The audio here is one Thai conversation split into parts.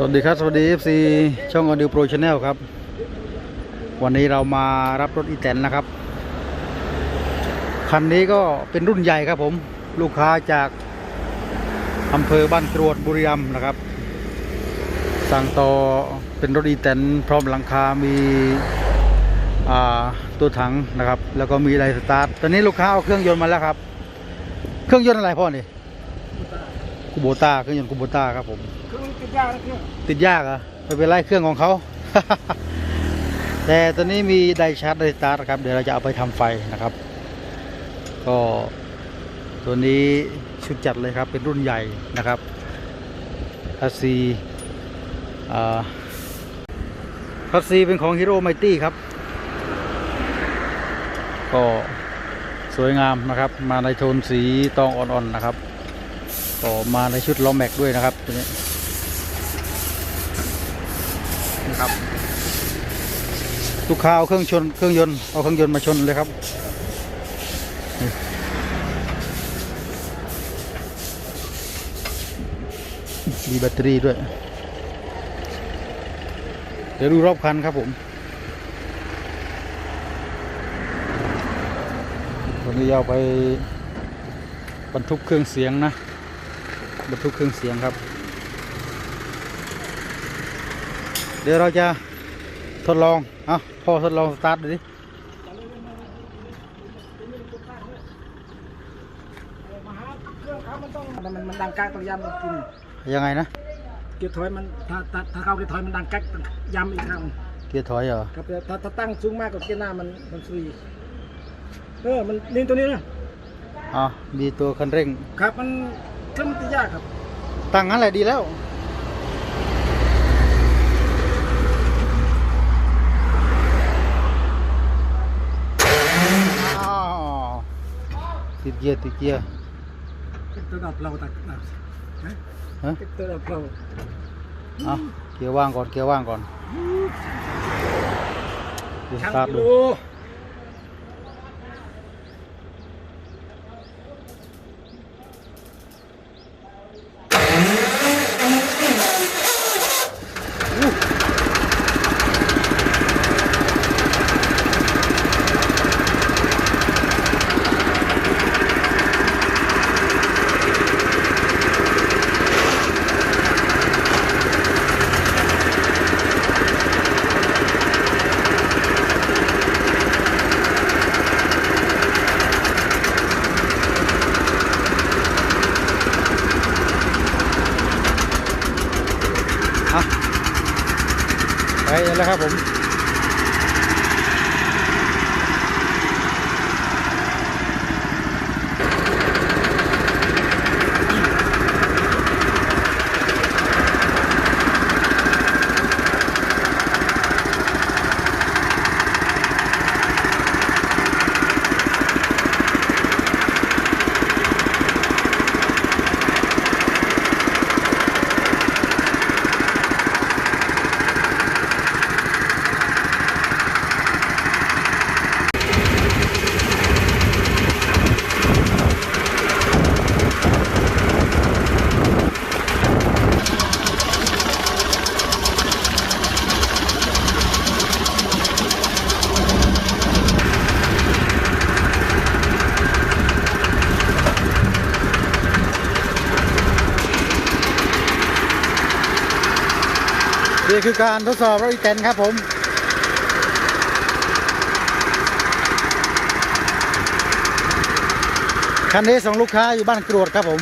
สวัสดีครับ สวัสดี FC ช่อง Audio Pro Channel ครับ วันนี้เรามารับรถอีแตนนะครับ คันนี้ก็เป็นรุ่นใหญ่ครับผม ลูกค้าจากอำเภอบ้านกรวดบุรีรัมย์นะครับ สั่งต่อเป็นรถอีแตนพร้อมหลังคา มีอ่าตัวถังนะครับ แล้วก็มีไดสตาร์ทตอนนี้ลูกค้าเอาเครื่องยนต์มาแล้วครับ เครื่องยนต์อะไรพ่อนี่คูโบต้าเครื่องยนต์คูโบต้าครับผมเครื่อง ติดยากนะเครื่องติดยากเหรอะไม่เป็นไรเครื่องของเขา แต่ตอนนี้มีไดชาร์จไดสตาร์ทครับเดี๋ยวเราจะเอาไปทำไฟนะครับ ก็ตัวนี้ชุดจัดเลยครับเป็นรุ่นใหญ่นะครับคัสซีอ่าคัสซีเป็นของ Hero Mighty ครับ ก็สวยงามนะครับ มาในโทนสีตองอ่อนๆนะครับ ก็มาในชุดล้อแม็กด้วยนะครับตัวนี้ นะครับลูกค้าเอาเครื่องชนเครื่องยนต์เอาเครื่องยนต์มาชนเลยครับมีแบตเตอรี่ด้วย เดี๋ยวดูรอบคันครับผมวันนี้เอาไปบรรทุกเครื่องเสียงนะ บรรทุกเครื่องเสียงครับ เดี๋ยวเราจะทดลองเอาพ่อทดลองสตาร์ทดูดิมาหาเครื่องเขามันต้องมันมันมันดังกักต้องย้ำต้องกินยังไงนะ เกียร์ถอยมันถ้าถ้าถ้าเข้าเกียร์ถอยมันดังกักต้องย้ำอีกครั้งเกียร์ถอยเหรอครับแต่ถ้าถ้าตั้งสูงมากกว่าเกียร์หน้ามันมันฟรีเออมันนี่ตัวนี้นะอ๋อมีตัวคันเร่ง ครับมันเครื่องมันติดยากครับ ตั้งงั้นแหละดีแล้ว อ้าว ติดเกียร์ติดเกียร์ติดตัวเราตัดฮะฮะติดตัวเราเอาเกียร์ว่างก่อนเกียร์ว่างก่อนดูสช่างตาร์ทกิดู ไปแล้วครับผม นี่คือการทดสอบรถอีแตนครับผมคันนี้ส่งลูกค้าอยู่บ้านกรวดครับผม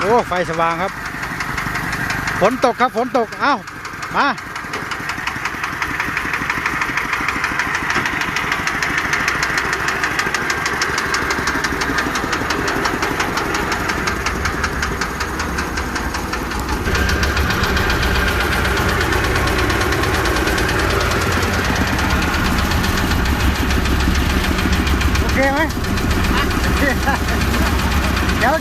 โอ้ ไฟสว่างครับ ฝนตกครับ ฝนตก เอ้า มา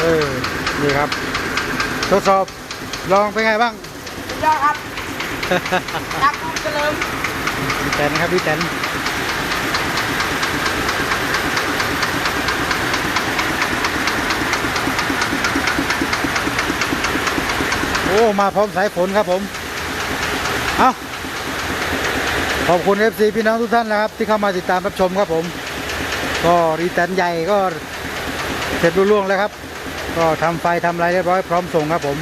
เออนี่ครับ ทดสอบลองเป็นไงบ้างสุดยอดครับรักลูกเฉลิมพี่แตนครับพี่แตนโอ้ มาพร้อมสายฝนครับผม เอาขอบคุณ FC พี่น้องทุกท่านนะครับ ที่เข้ามาติดตามรับชมครับผม ก็รีแตนใหญ่ก็เสร็จรุ่ล่วงแล้วครับ ก็ทำไฟทำอะไรเรียบร้อยพร้อมส่งครับผม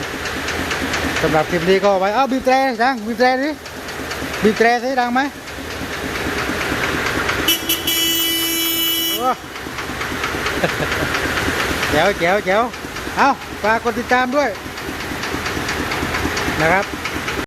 สำหรับคลิปนี้ก็ไว้เอ้าบีบแตรดังบีบแตรดิบีบแตรสิดังไหมโอ้แจ๋วแจ๋วแจ๋วเอาฝากกดติดตามด้วยนะครับ